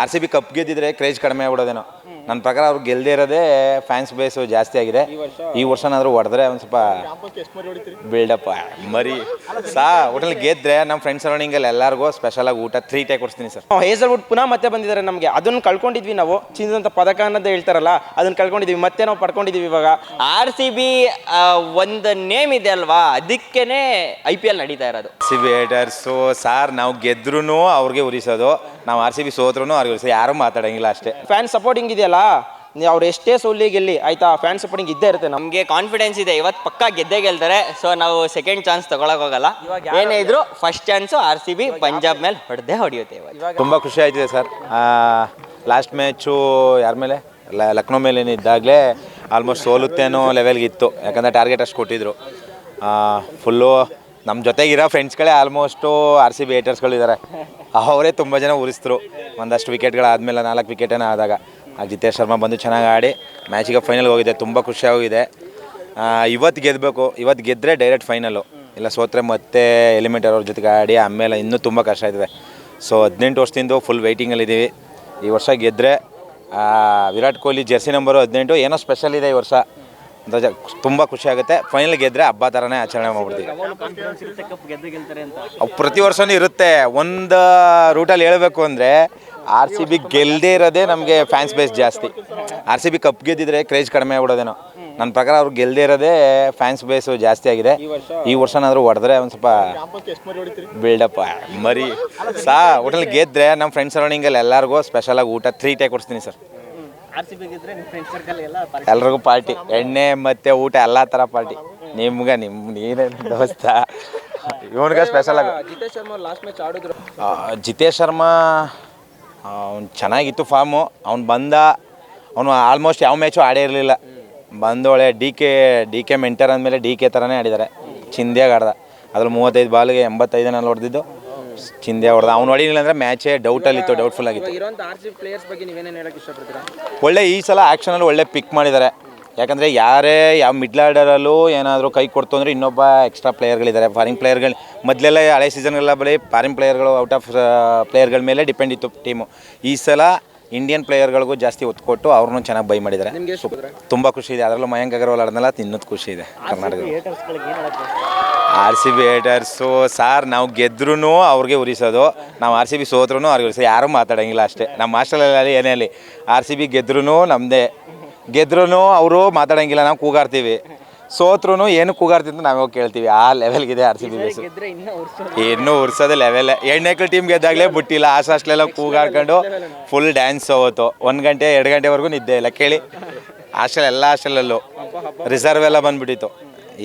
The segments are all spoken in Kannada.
ಆರ್ ಸಿ ಬಿ ಕಪ್ ಗೆದ್ದಿದ್ರೆ ಕ್ರೇಜ್ ಕಡಿಮೆ ಆಗ್ಬಿಡೋದೇನೋ. ನನ್ನ ಪ್ರಕಾರ ಅವ್ರು ಗೆಲ್ಲದೆ ಇರೋದೇ ಫ್ಯಾನ್ಸ್ ಬೇಸು ಜಾಸ್ತಿ ಆಗಿದೆ. ಈ ವರ್ಷನಾದರೂ ಹೊಡೆದ್ರೆ ಒಂದು ಸ್ವಲ್ಪ ಬಿಲ್ಡಪ್ ಮರಿ ಸಾ ಹೋಟೆಲ್ ಗೆದ್ರೆ ನಮ್ಮ ಫ್ರೆಂಡ್ಸ್ ಸರೌಂಡಿಂಗಲ್ಲಿ ಎಲ್ಲರಿಗೂ ಸ್ಪೆಷಲಾಗಿ ಊಟ ತ್ರೀ ಟೇ ಕೊಡ್ತೀನಿ ಸರ್ ಹೇಸಲ್ವುಡ್ ಪುನಃ ಮತ್ತೆ ಬಂದಿದ್ದಾರೆ ನಮಗೆ. ಅದನ್ನು ಕಳ್ಕೊಂಡಿದ್ವಿ ನಾವು. ಚಿನ್ನದಂತ ಪದಕ ಅನ್ನೋದು ಹೇಳ್ತಾರಲ್ಲ ಅದನ್ನ ಕಳ್ಕೊಂಡಿದ್ವಿ. ಮತ್ತೆ ನಾವು ಪಡ್ಕೊಂಡಿದ್ದೀವಿ ಇವಾಗ. ಆರ್ ಸಿ ಬಿ ಒಂದು ನೇಮ್ ಇದೆ ಅಲ್ವಾ? ಅದಕ್ಕೇನೆ ಐ ಪಿ ಎಲ್ ನಡೀತಾ ಇರೋದು. ಸಿ ಬಿ ಹೇಟರ್ಸು ಸಾರ್ ನಾವು ಗೆದ್ರೂ ಅವ್ರಿಗೆ ಉರಿಸೋದು. ನಾವು ಆರ್ ಸಿ ಬಿ ಸೋತ್ರೂ ಅವ್ರಿಗೆ ಉರಿಸೋದು. ಯಾರೂ ಮಾತಾಡೋಂಗಿಲ್ಲ ಅಷ್ಟೇ. ಫ್ಯಾನ್ ಸಪೋರ್ಟಿಂಗ್ ಇದೆಯಲ್ಲ ಅವ್ರು ಎಷ್ಟೇ ಸೋಲಿ ಗೆಲ್ಲಿ ಆಯ್ತಾ? ಫ್ಯಾನ್ ಸಪೋರ್ಟಿಂಗ್ ಇದ್ದೇ ಇರುತ್ತೆ ನಮ್ಗೆ. ನಮಗೆ ಕಾನ್ಫಿಡೆನ್ಸ್ ಇದೆ. ಇವತ್ತು ಪಕ್ಕ ಗೆದ್ದೇ ಗೆಲ್ತಾರೆ. ಸೊ ನಾವು ಸೆಕೆಂಡ್ ಚಾನ್ಸ್ ತಗೊಳಕ್ ಹೋಗಲ್ಲ. ಏನೇ ಇದ್ರು first chance R C B Punjab ಮೇಲೆ ಹೊಡೆದೇ ಹೊಡೆಯುತ್ತೆ ಇವತ್ತು ತುಂಬ ಖುಷಿ ಆಯ್ತಿದೆ ಸರ್. ಲಾಸ್ಟ್ ಮ್ಯಾಚು ಯಾರ ಮೇಲೆ? ಲ- ಲಕ್ನೋ ಮೇಲೆ ಇದ್ದಾಗಲೇ ಆಲ್ಮೋಸ್ಟ್ ಸೋಲುತ್ತೆ ಅನ್ನೋ ಲೆವೆಲ್ಗೆ ಇತ್ತು. ಯಾಕಂದರೆ ಟಾರ್ಗೆಟ್ ಅಷ್ಟು ಕೊಟ್ಟಿದ್ರು. ಫುಲ್ಲು ನಮ್ಮ ಜೊತೆಗಿರೋ ಫ್ರೆಂಡ್ಸ್ಗಳೇ ಆಲ್ಮೋಸ್ಟು ಆರ್ ಸಿ ಬಿ ಏಟರ್ಸ್ಗಳಿದ್ದಾರೆ ಅವರೇ ತುಂಬ ಜನ ಉರಿಸಿದ್ರು. ಒಂದಷ್ಟು ವಿಕೆಟ್ಗಳಾದಮೇಲೆ ನಾಲ್ಕು ವಿಕೆಟೇನೋ ಆದಾಗ. ಆ, ಜಿತೇಶ್ ಶರ್ಮಾ ಬಂದು ಚೆನ್ನಾಗಿ ಆಡಿ ಮ್ಯಾಚಿಗೆ ಫೈನಲ್ಗೆ ಹೋಗಿದೆ, ತುಂಬ ಖುಷಿಯಾಗಿದೆ. ಇವತ್ತು ಗೆದ್ದಬೇಕು ಇವತ್ತು ಗೆದ್ದರೆ ಡೈರೆಕ್ಟ್ ಫೈನಲು ಇಲ್ಲ, ಸೋತ್ರೆ ಮತ್ತೆ ಎಲಿಮೆಂಟ್ ಅವ್ರ ಜೊತೆಗೆ ಆಡಿ ಆಮೇಲೆ ಇನ್ನೂ ತುಂಬ ಕಷ್ಟ ಆಯ್ತದೆ. ಸೊ ಹದಿನೆಂಟು ವರ್ಷದಿಂದ ಫುಲ್ ವೆಯ್ಟಿಂಗಲ್ಲಿದ್ದೀವಿ ಈ ವರ್ಷ ಗೆದ್ದರೆ ವಿರಾಟ್ ಕೊಹ್ಲಿ ಜೆರ್ಸಿ ನಂಬರು ಹದಿನೆಂಟು, ಏನೋ ಸ್ಪೆಷಲ್ ಇದೆ ಈ ವರ್ಷ. ಧ್ವಜ ತುಂಬ ಖುಷಿ ಆಗುತ್ತೆ. ಫೈನಲ್ ಗೆದ್ದರೆ ಹಬ್ಬ ಥರನೇ ಆಚರಣೆ ಮಾಡ್ಬಿಡ್ತೀವಿ. ಪ್ರತಿ ವರ್ಷವೂ ಇರುತ್ತೆ. ಒಂದು ರೂಟಲ್ಲಿ ಹೇಳಬೇಕು ಅಂದರೆ ಆರ್ ಸಿ ಬಿ ಗೆಲ್ಲದೇ ಇರೋದೇ ನಮಗೆ ಫ್ಯಾನ್ಸ್ ಬೇಸ್ ಜಾಸ್ತಿ. ಆರ್ ಸಿ ಬಿ ಕಪ್ ಗೆದ್ದಿದ್ರೆ ಕ್ರೇಜ್ ಕಡಿಮೆ ಆಗ್ಬಿಡೋದೇನೋ. ನನ್ನ ಪ್ರಕಾರ ಅವ್ರು ಗೆಲ್ಲದೇ ಇರೋದೇ ಫ್ಯಾನ್ಸ್ ಬೇಸು ಜಾಸ್ತಿ ಆಗಿದೆ. ಈ ವರ್ಷನಾದರೂ ಹೊಡೆದ್ರೆ ಒಂದು ಸ್ವಲ್ಪ ಬಿಲ್ಡಪ್ ಮರಿ. ಸಾ ಹೋಟೆಲ್ ಗೆದ್ದರೆ ನಮ್ಮ ಫ್ರೆಂಡ್ಸ್ ಸರೌಂಡಿಂಗಲ್ಲಿ ಎಲ್ಲರಿಗೂ ಸ್ಪೆಷಲಾಗಿ ಊಟ ತ್ರೀ ಟೇ ಕೊಡ್ತೀನಿ ಸರ್ ಎಲ್ರಿಗೂ ಪಾರ್ಟಿ ಎಣ್ಣೆ ಮತ್ತೆ ಊಟ ಎಲ್ಲ ಥರ ಪಾರ್ಟಿ ನಿಮ್ಗೆ ನಿಮ್ಮ ನೀನೇ ದೋಸ್ತ. ಇವನ್ಗೆ ಸ್ಪೆಷಲ್ ಆಗಿ. ಜಿತೇಶ್ ಶರ್ಮಾ ಅವ್ನು ಚೆನ್ನಾಗಿತ್ತು ಫಾರ್ಮು. ಅವ್ನು ಬಂದ ಅವನು ಆಲ್ಮೋಸ್ಟ್ ಯಾವ ಮ್ಯಾಚು ಆಡೇ ಇರಲಿಲ್ಲ. ಬಂದೋಳೆ D K D K mentor ಅಂದಮೇಲೆ ಡಿ ಕೆ ಥರನೇ ಆಡಿದ್ದಾರೆ ಚಿಂದ್ಯಾಗ ಆಡ್ದ. ಅದ್ರಲ್ಲಿ ಮೂವತ್ತೈದು ಬಾಲ್ಗೆ ಎಂಬತ್ತೈದನಲ್ಲಿ ಹೊಡೆದಿದ್ದು. ಚಿಂದ್ಯಾಗ ಹೊಡೆದ. ಅವ್ನು ಹೊಡಿಲಿಲ್ಲ ಅಂದರೆ ಮ್ಯಾಚೇ ಡೌಟಲ್ಲಿತ್ತು ಡೌಟ್ಫುಲ್ ಆಗಿತ್ತು. ಒಳ್ಳೆ ಈ ಸಲ ಆ್ಯಕ್ಷನಲ್ಲಿ ಒಳ್ಳೆ ಪಿಕ್ ಮಾಡಿದ್ದಾರೆ ಯಾಕಂದರೆ ಯಾರೇ ಯಾವ ಮಿಡ್ಲ್ ಆರ್ಡರಲ್ಲೂ ಏನಾದರೂ ಕೈ ಕೊಡ್ತು ಅಂದರೆ ಇನ್ನೊಬ್ಬ ಎಕ್ಸ್ಟ್ರಾ ಪ್ಲೇಯರ್ಗಳಿದ್ದಾರೆ ಫಾರಿನ್ ಪ್ಲೇಯರ್ಗಳು ಮೊದಲೆಲ್ಲ ಹಳೆ ಸೀಸನ್ಗೆಲ್ಲ ಬಳಿ ಫಾರಿನ್ ಪ್ಲೇಯರ್ಗಳು ಔಟ್ ಆಫ್ ಪ್ಲೇಯರ್ಗಳ ಮೇಲೆ ಡಿಪೆಂಡ್ ಇತ್ತು ಟೀಮು ಈ ಸಲ ಇಂಡಿಯನ್ ಪ್ಲೇಯರ್ಗಳಿಗೂ ಜಾಸ್ತಿ ಒತ್ತು ಕೊಟ್ಟು ಅವ್ರನ್ನೂ ಚೆನ್ನಾಗಿ ಬೈ ಮಾಡಿದ್ದಾರೆ. ತುಂಬ ಖುಷಿ ಇದೆ. ಅದರಲ್ಲೂ ಮಯಾಂಕ್ ಅಗರ್ವಾಲ್ ಆಡೋದಲ್ಲ ಇನ್ನೊಂದು ಖುಷಿ ಇದೆ Karnataka R C B haters sir ನಾವು ಗೆದ್ರೂ ಅವ್ರಿಗೆ ಉರಿಸೋದು. ನಾವು ಆರ್ ಸಿ ಬಿ ಸೋತ್ರೂ ಅವ್ರಿಗೆ ಉರಿಸೋದು. ಯಾರೂ ಮಾತಾಡೋಂಗಿಲ್ಲ ಅಷ್ಟೇ. ನಮ್ಮ ಹಾಸ್ಟೆಲಲ್ಲಿ ಏನೇ ಅಲ್ಲಿ ಆರ್ ಸಿ ಬಿ ಗೆದ್ರೂ ನಮ್ಮದೇ ಗೆದ್ರೂ ಅವರು ಮಾತಾಡೋಂಗಿಲ್ಲ ನಾವು ಕೂಗಾಡ್ತೀವಿ. ಸೋತ್ರೂ ಏನು ನಾವು ಹೋಗಿ ಕೇಳ್ತೀವಿ. ಆ ಲೆವೆಲ್ಗಿದೆ ಆರ್ ಸಿ ಬಿ ಬೇಸು ಇನ್ನೂ ಉರ್ಸೋದು. ಲೆವೆಲ್ ಎಣ್ಣೆಕ್ಳು ಟೀಮ್ ಗೆದ್ದಾಗಲೇ ಬಿಟ್ಟಿಲ್ಲ. ಆ ಸಾಸ್ಟ್ಲೆಲ್ಲ ಕೂಗಾಡ್ಕೊಂಡು ಫುಲ್ ಡ್ಯಾನ್ಸ್ ಹೋಗುತ್ತೆ ಒಂದು ಗಂಟೆ ಎರಡು ಗಂಟೆವರೆಗೂ ನಿದ್ದೆ ಇಲ್ಲ. ಕೇಳಿ. ಹಾಸ್ಟೆಲ್ ಎಲ್ಲ ಹಾಸ್ಟೆಲಲ್ಲೂ ರಿಸರ್ವ್ ಎಲ್ಲ ಬಂದ್ಬಿಟ್ಟಿತ್ತು.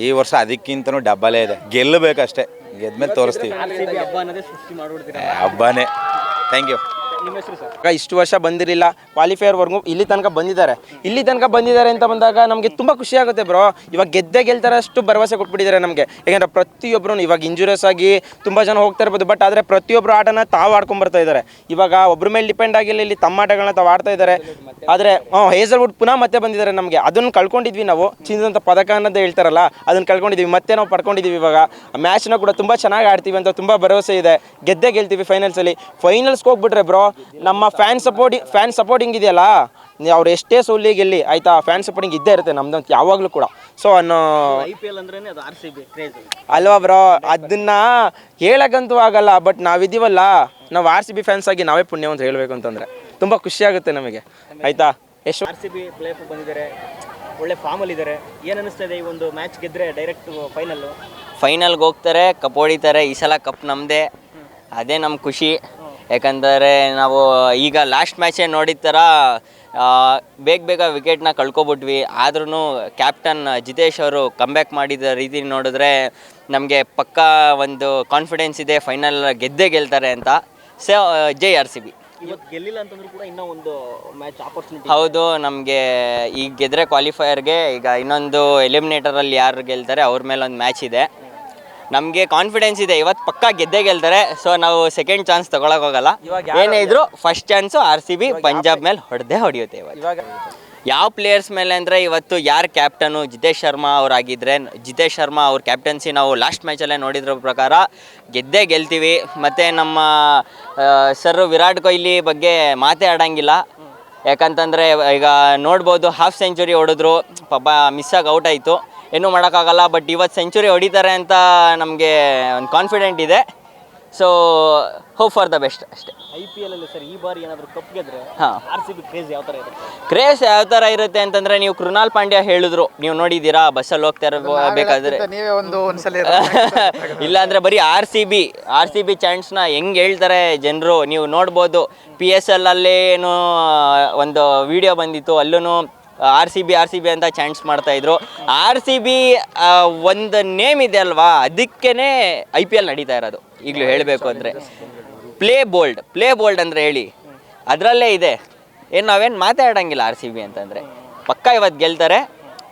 ಈ ವರ್ಷ ಅದಕ್ಕಿಂತನೂ ಡಬ್ಬಲೇ ಇದೆ. ಗೆಲ್ಲಬೇಕಷ್ಟೇ. ಗೆದ್ಮೇಲೆ ತೋರಿಸ್ತೀವಿ. ಏ, ಹಬ್ಬನೇ. ಥ್ಯಾಂಕ್ ಯು ಇಷ್ಟು ವರ್ಷ ಬಂದಿರಲಿಲ್ಲ. ಕ್ವಾಲಿಫೈಯರ್ವರೆಗೂ ಇಲ್ಲಿ ತನಕ ಬಂದಿದ್ದಾರೆ. ಇಲ್ಲಿ ತನಕ ಬಂದಿದ್ದಾರೆ ಅಂತ ಬಂದಾಗ ನಮಗೆ ತುಂಬ ಖುಷಿ ಆಗುತ್ತೆ ಬ್ರೋ ಇವಾಗ ಗೆದ್ದೆ ಗೆಲ್ತಾರೆ ಅಷ್ಟು ಭರವಸೆ ಕೊಟ್ಬಿಟ್ಟಿದ್ದಾರೆ ನಮಗೆ. ಯಾಕಂದ್ರೆ ಪ್ರತಿಯೊಬ್ಬರು ಇವಾಗ ಇಂಜುರಿಯಸ್ ಆಗಿ ತುಂಬ ಜನ ಹೋಗ್ತಾ ಇರ್ಬೋದು. ಬಟ್ ಆದರೆ ಪ್ರತಿಯೊಬ್ಬರು ಆಟನ ತಾವು ಆಡ್ಕೊಂಡ್ ಬರ್ತಾ ಇದ್ದಾರೆ. ಇವಾಗ ಒಬ್ಬರ ಮೇಲೆ ಡಿಪೆಂಡ್ ಆಗಿಲ್ಲ, ಇಲ್ಲಿ ತಮ್ಮ ಆಟಗಳನ್ನ ತಾವು ಆಡ್ತಾ ಇದ್ದಾರೆ. ಆದರೆ ಹೇಸಲ್ವುಡ್ ಪುನಃ ಮತ್ತೆ ಬಂದಿದ್ದಾರೆ ನಮಗೆ. ಅದನ್ನು ಕಳ್ಕೊಂಡಿದ್ವಿ ನಾವು. ಚಿನ್ನದಂಥ ಪದಕ ಅನ್ನೋದು ಹೇಳ್ತಾರಲ್ಲ, ಅದನ್ನು ಕಳ್ಕೊಂಡಿದ್ವಿ. ಮತ್ತೆ ನಾವು ಪಡ್ಕೊಂಡಿದ್ದೀವಿ ಇವಾಗ. ಮ್ಯಾಚ್ನ ಕೂಡ ತುಂಬ ಚೆನ್ನಾಗಿ ಆಡ್ತೀವಿ ಅಂತ ತುಂಬ ಭರವಸೆ ಇದೆ. ಗೆದ್ದೆ ಗೆಲ್ತೀವಿ ಫೈನಲ್ಸಲ್ಲಿ ಫೈನಲ್ಸ್ಗೆ ಹೋಗ್ಬಿಟ್ರೆ ಬ್ರೋ ನಮ್ಮ ಫ್ಯಾನ್ ಸಪೋರ್ಟಿಂಗ್ ಫ್ಯಾನ್ ಸಪೋರ್ಟಿಂಗ್ ಇದೆಯಲ್ಲ ಅವ್ರು ಎಷ್ಟೇ ಸೋಲಿ ಗೆಲ್ಲಿ ಆಯ್ತಾ ಫ್ಯಾನ್ ಸಪೋರ್ಟಿಂಗ್ ಇದ್ದೇ ಇರುತ್ತೆ ನಮ್ದಂತ ಯಾವಾಗಲೂ ಕೂಡ. ಸೊ ಅನ್ನೋ ಅಲ್ವಾ ಬ್ರೋ? ಅದನ್ನ ಹೇಳಕ್ಕಂತೂ ಆಗಲ್ಲ ಬಟ್ ನಾವಿದೀವಲ್ಲ ನಾವು ಆರ್ ಸಿ ಬಿ ಫ್ಯಾನ್ಸ್ ಆಗಿ ನಾವೇ ಪುಣ್ಯ ಅಂತ ಹೇಳಬೇಕು ಅಂತಂದ್ರೆ. ತುಂಬ ಖುಷಿ ಆಗುತ್ತೆ ನಮಗೆ. ಆಯ್ತಾ? ಎಷ್ಟು R C B play off ಬಂದಿದ್ದಾರೆ ಒಳ್ಳೆ ಫಾರ್ಮಲ್ಲಿ ಇದ್ದಾರೆ. ಏನು ಅನಿಸ್ತಾ ಇದೆ ಈ ಒಂದು ಮ್ಯಾಚ್ ಗೆದ್ರೆ ಡೈರೆಕ್ಟ್ ಫೈನಲ್ಲು ಫೈನಲ್ಗೆ ಹೋಗ್ತಾರೆ ಕಪ್ ಹೊಡಿತಾರೆ ಈ ಸಲ ಕಪ್ ನಮ್ಮದೇ ಅದೇ ನಮ್ಮ ಖುಷಿ. ಯಾಕಂದರೆ ನಾವು ಈಗ ಲಾಸ್ಟ್ ಮ್ಯಾಚೇ ನೋಡಿದ ಥರ ಬೇಗ ಬೇಗ ವಿಕೆಟ್ನ ಕಳ್ಕೊಬಿಟ್ವಿ. ಆದ್ರೂ ಕ್ಯಾಪ್ಟನ್ ಜಿತೇಶ್ ಅವರು ಕಮ್ಬ್ಯಾಕ್ ಮಾಡಿದ ರೀತಿ ನೋಡಿದ್ರೆ ನಮಗೆ ಪಕ್ಕಾ ಒಂದು ಕಾನ್ಫಿಡೆನ್ಸ್ ಇದೆ ಫೈನಲ್ ಗೆದ್ದೇ ಗೆಲ್ತಾರೆ ಅಂತ. So J R C B. ಇವತ್ತು ಗೆಲ್ಲಿಲ್ಲ ಅಂತಂದ್ರೂ ಕೂಡ ಇನ್ನೂ ಒಂದು ಮ್ಯಾಚ್ ಆಪರ್ಚುನಿಟಿ ಹೌದು ನಮಗೆ ಈಗ ಗೆದ್ರೆ ಕ್ವಾಲಿಫೈಯರ್ಗೆ ಈಗ ಇನ್ನೊಂದು ಎಲಿಮಿನೇಟರಲ್ಲಿ ಯಾರು ಗೆಲ್ತಾರೆ ಅವ್ರ ಮೇಲೆ ಒಂದು ಮ್ಯಾಚ್ ಇದೆ. ನಮಗೆ ಕಾನ್ಫಿಡೆನ್ಸ್ ಇದೆ. ಇವತ್ತು ಪಕ್ಕ ಗೆದ್ದೇ ಗೆಲ್ತಾರೆ. ಸೊ ನಾವು ಸೆಕೆಂಡ್ ಚಾನ್ಸ್ ತಗೊಳಕ್ ಹೋಗಲ್ಲ. ಏನೇ ಇದ್ರು first chance R C B Punjab ಮೇಲೆ ಹೊಡೆದೇ ಹೊಡೆಯುತ್ತೆ ಇವತ್ತು. ಇವಾಗ ಯಾವ ಪ್ಲೇಯರ್ಸ್ ಮೇಲೆ ಅಂದರೆ ಇವತ್ತು ಯಾರು ಕ್ಯಾಪ್ಟನು ಜಿತೇಶ್ ಶರ್ಮಾ ಅವರಾಗಿದ್ದರೆ ಜಿತೇಶ್ ಶರ್ಮಾ ಅವ್ರ ಕ್ಯಾಪ್ಟನ್ಸಿ ನಾವು ಲಾಸ್ಟ್ ಮ್ಯಾಚಲ್ಲೇ ನೋಡಿದ್ರ ಪ್ರಕಾರ ಗೆದ್ದೇ ಗೆಲ್ತೀವಿ. ಮತ್ತು ನಮ್ಮ ಸರ್ ವಿರಾಟ್ ಕೊಹ್ಲಿ ಬಗ್ಗೆ ಮಾತೇ ಆಡೋಂಗಿಲ್ಲ. ಯಾಕಂತಂದರೆ ಈಗ ನೋಡ್ಬೋದು ಹಾಫ್ ಸೆಂಚುರಿ ಹೊಡೆದ್ರು. ಪಾಪ ಮಿಸ್ಸಾಗಿ ಔಟ್ ಆಯಿತು. ಏನೂ ಮಾಡೋಕ್ಕಾಗಲ್ಲ ಬಟ್ ಇವತ್ತು ಸೆಂಚುರಿ ಹೊಡಿತಾರೆ ಅಂತ ನಮಗೆ ಒಂದು ಕಾನ್ಫಿಡೆಂಟ್ ಇದೆ. So hope for the best ಅಷ್ಟೇ. ಐ ಪಿ ಎಲ್ ಅಲ್ಲಿ ಸರ್ ಈ ಬಾರಿ ಏನಾದರೂ ಕಪ್ ಗೆದ್ರೆ ಹಾಂ. ಆರ್ ಸಿ ಬಿ ಕ್ರೇಜ್ ಯಾವ ಥರ ಇರುತ್ತೆ? ಕ್ರೇಜ್ ಯಾವ ಥರ ಇರುತ್ತೆ ಅಂತಂದರೆ ನೀವು ಕೃಣಾಲ್ ಪಾಂಡ್ಯ ಹೇಳಿದ್ರು ನೀವು ನೋಡಿದ್ದೀರಾ ಬಸ್ಸಲ್ಲಿ ಹೋಗ್ತಾ ಇರಬೇಕಾದ್ರೆ ನೀವೇ ಒಂದು ಒಂದ್ಸಲ ಇಲ್ಲ ಅಂದರೆ ಬರೀ R C B R C B ಚಾನ್ಸ್ನ ಹೆಂಗೆ ಹೇಳ್ತಾರೆ ಜನರು ನೀವು ನೋಡ್ಬೋದು ಪಿ ಎಸ್ ಎಲ್ ಅಲ್ಲಿ ಏನು ಒಂದು ವಿಡಿಯೋ ಬಂದಿತ್ತು ಅಲ್ಲೂ R C B R C B ಅಂತ ಚಾನ್ಸ್ ಮಾಡ್ತಾಯಿದ್ರು ಆರ್ ಸಿ ಬಿ ಒಂದು ನೇಮ್ ಇದೆ ಅಲ್ವಾ? ಅದಕ್ಕೇನೆ ಐ ಪಿ ಎಲ್ ನಡೀತಾ ಇರೋದು. ಈಗಲೂ ಹೇಳಬೇಕು ಅಂದರೆ. ಪ್ಲೇ ಬೋಲ್ಡ್ ಪ್ಲೇ ಬೋಲ್ಡ್ ಅಂದರೆ ಹೇಳಿ. ಅದರಲ್ಲೇ ಇದೆ. ಏನು ನಾವೇನು ಮಾತಾಡೋಂಗಿಲ್ಲ ಆರ್ ಸಿ ಬಿ ಅಂತಂದರೆ. ಪಕ್ಕ ಇವತ್ತು ಗೆಲ್ತಾರೆ.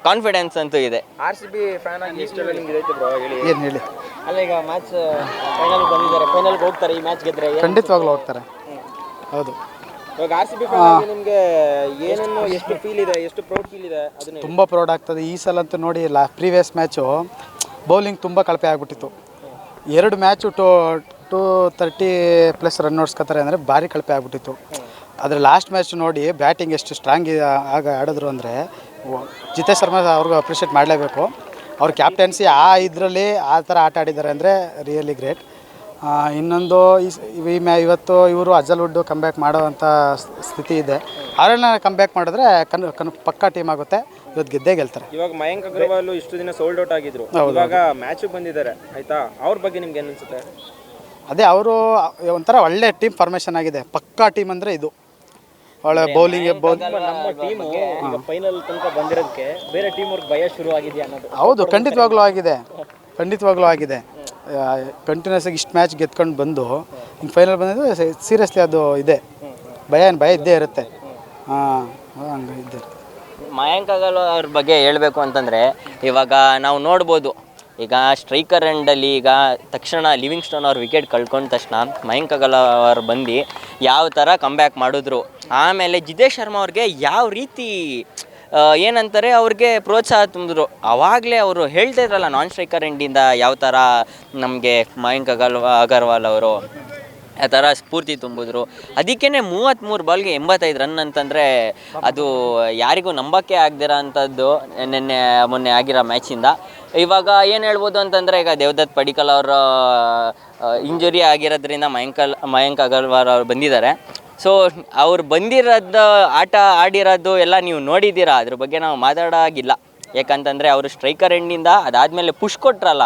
ಕಾನ್ಫಿಡೆನ್ಸ್ ಅಂತೂ ಇದೆ. ಆರ್ ಸಿ ಬಿ ಫ್ಯಾನ್ ಆಗಿ ಇಷ್ಟೆಲ್ಲ ನಿಮ್ಗೆ ಇದೈತೆ ಬ್ರೋ ಹೇಳಿ. ಏನು ಹೇಳಿ? ಅಲ್ಲ ಈಗ ಮ್ಯಾಚ್ ಫೈನಲ್ ಬಂದಿದ್ದಾರೆ. ಫೈನಲ್ಗೆ ಹೋಗ್ತಾರೆ ಈ ಮ್ಯಾಚ್ ಗೆದ್ರೆ. ಖಂಡಿತವಾಗ್ಲೂ ಹೋಗ್ತಾರೆ. ಹೌದು. ಇವಾಗ ಆರ್ ಸಿ ಬಿ ಫ್ಯಾನ್ ಆಗಿ ನಿಮಗೆ ಏನನ್ನು ಎಷ್ಟು ಫೀಲ್ ಇದೆ ಎಷ್ಟು ಪ್ರೌಡ್ ಫೀಲ್ ಇದೆ ಅದನ್ನ ತುಂಬ ಪ್ರೌಡ್ ಆಗ್ತದೆ. ಈ ಸಲ ಅಂತೂ ನೋಡಿ ಲಾ ಪ್ರೀವಿಯಸ್ ಮ್ಯಾಚು ಬೌಲಿಂಗ್ ತುಂಬ ಕಳಪೆ ಆಗ್ಬಿಟ್ಟಿತ್ತು. ಎರಡು match two two thirty plus run ನೋಡ್ಸ್ಕೊತಾರೆ ಅಂದರೆ ಭಾರಿ ಕಳಪೆ ಆಗ್ಬಿಟ್ಟಿತ್ತು. ಆದರೆ ಲಾಸ್ಟ್ ಮ್ಯಾಚ್ ನೋಡಿ ಬ್ಯಾಟಿಂಗ್ ಎಷ್ಟು ಸ್ಟ್ರಾಂಗ್ ಆಗ ಆಡಿದ್ರು ಅಂದರೆ ಜಿತೇಶ್ ಶರ್ಮಾ ಅವ್ರಿಗೂ ಅಪ್ರಿಷಿಯೇಟ್ ಮಾಡಲೇಬೇಕು. ಅವ್ರ ಕ್ಯಾಪ್ಟನ್ಸಿ ಆ ಇದರಲ್ಲಿ ಆ ಥರ ಆಟ ಆಡಿದ್ದಾರೆ ಅಂದರೆ ರಿಯಲಿ ಗ್ರೇಟ್ ಇನ್ನೊಂದು ಈ ಮ್ಯಾ ಇವತ್ತು ಇವರು ಅಜಲ್ವುಡ್ಡು ಕಂಬ್ಯಾಕ್ ಮಾಡೋವಂಥ ಸ್ಥಿತಿ ಇದೆ. ಅವರೆಲ್ಲ ಕಂಬ್ಯಾಕ್ ಮಾಡಿದ್ರೆ ಕನ್ ಕನ್ ಪಕ್ಕಾ ಟೀಮ್ ಆಗುತ್ತೆ. ಇವತ್ತು ಗೆದ್ದೇ ಗೆಲ್ತಾರೆ. ಇವಾಗ ಮಯಾಂಕ್ ಅಗರ್ವಾಲ್ ಇಷ್ಟು ದಿನ ಸೋಲ್ಡ್ ಔಟ್ ಆಗಿದ್ರು. ಇವಾಗ ಮ್ಯಾಚ್ ಬಂದಿದ್ದಾರೆ ಆಯ್ತಾ? ಅವ್ರ ಬಗ್ಗೆ ನಿಮ್ಗೆ ಏನು ಅನ್ಸುತ್ತೆ? ಅದೇ ಅವರು ಒಂಥರ ಒಳ್ಳೆ ಟೀಮ್ ಫಾರ್ಮೇಷನ್ ಆಗಿದೆ. ಪಕ್ಕಾ ಟೀಮ್ ಅಂದರೆ ಇದು. ಒಳ್ಳೆ ಬೌಲಿಂಗ್ ಬೌಲ್ ನಮ್ಮ ಟೀಮು ಫೈನಲ್ ತನಕ ಬಂದಿರೋದಕ್ಕೆ ಬೇರೆ ಟೀಮ್ ಅವ್ರಿಗೆ ಭಯ ಶುರು ಆಗಿದೆಯಾ ಅನ್ನೋದು. ಹೌದು ಖಂಡಿತವಾಗ್ಲೂ ಆಗಿದೆ. ಖಂಡಿತವಾಗ್ಲೂ ಆಗಿದೆ. ಕಂಟಿನ್ಯೂಸ್ ಆಗಿ ಇಷ್ಟು ಮ್ಯಾಚ್ ಗೆದ್ಕೊಂಡು ಬಂದು ಹಿಂಗೆ ಫೈನಲ್ ಬಂದಿದ್ದು ಸೀರಿಯಸ್ಲಿ ಅದು ಇದೆ. ಭಯ ಏನು, ಭಯ ಇದ್ದೇ ಇರುತ್ತೆ. ಹಾಂ, ಹಂಗೆ ಇದ್ದೇ ಮಯಾಂಕ್ ಅಗಲ್ ಅವ್ರ ಬಗ್ಗೆ ಹೇಳಬೇಕು ಅಂತಂದರೆ, ಇವಾಗ ನಾವು ನೋಡ್ಬೋದು, ಈಗ ಸ್ಟ್ರೈಕರ್ ಎಂಡಲ್ಲಿ ಈಗ ತಕ್ಷಣ ಲಿವಿಂಗ್ ಸ್ಟೋನ್ ಅವ್ರ ವಿಕೆಟ್ ಕಳ್ಕೊಂಡ ತಕ್ಷಣ ಮಯಾಂಕ್ ಅಗಲ್ ಅವ್ರು ಬಂದು ಯಾವ ಥರ ಕಮ್ಬ್ಯಾಕ್ ಮಾಡಿದ್ರು, ಆಮೇಲೆ ಜಿತೇಶ್ ಶರ್ಮಾ ಅವ್ರಿಗೆ ಯಾವ ರೀತಿ ಏನಂತಾರೆ, ಅವ್ರಿಗೆ ಪ್ರೋತ್ಸಾಹ ತುಂಬಿದ್ರು ಅವಾಗಲೇ ಅವರು ಹೇಳ್ತಾ ಇದ್ರಲ್ಲ ನಾನ್ ಸ್ಟ್ರೈಕರ್ ಎಂಡಿಂದ ಯಾವ ಥರ ನಮಗೆ ಮಯಾಂಕ್ ಅಗರ್ವಾಲ್ ಅವರು. ಆ ಥರ ಸ್ಫೂರ್ತಿ ತುಂಬಿದ್ರು. ಅದಕ್ಕೇ ಮೂವತ್ತ್ಮೂರು ಬಾಲ್ಗೆ ಎಂಬತ್ತೈದು ರನ್ ಅಂತಂದರೆ ಅದು ಯಾರಿಗೂ ನಂಬಕ್ಕೆ ಆಗದಿರೋ ಅಂಥದ್ದು ನಿನ್ನೆ ಮೊನ್ನೆ ಆಗಿರೋ ಮ್ಯಾಚಿಂದ ಇವಾಗ ಏನು ಹೇಳ್ಬೋದು ಅಂತಂದರೆ ಈಗ ದೇವದತ್ ಪಡಿಕಲ್ ಅವರ ಇಂಜುರಿ ಆಗಿರೋದ್ರಿಂದ ಮಯಾಂಕಲ್, ಮಯಾಂಕ್ ಅಗರ್ವಾಲ್ ಅವರು ಬಂದಿದ್ದಾರೆ. ಸೊ ಅವ್ರು ಬಂದಿರೋದು, ಆಟ ಆಡಿರೋದು ಎಲ್ಲ ನೀವು ನೋಡಿದ್ದೀರಾ? ಅದ್ರ ಬಗ್ಗೆ ನಾವು ಮಾತಾಡೋಗಿಲ್ಲ. ಯಾಕಂತಂದರೆ ಅವರು ಸ್ಟ್ರೈಕರ್ ಎಂಡಿಂದ ಅದಾದಮೇಲೆ ಪುಷ್ ಕೊಟ್ರಲ್ಲ.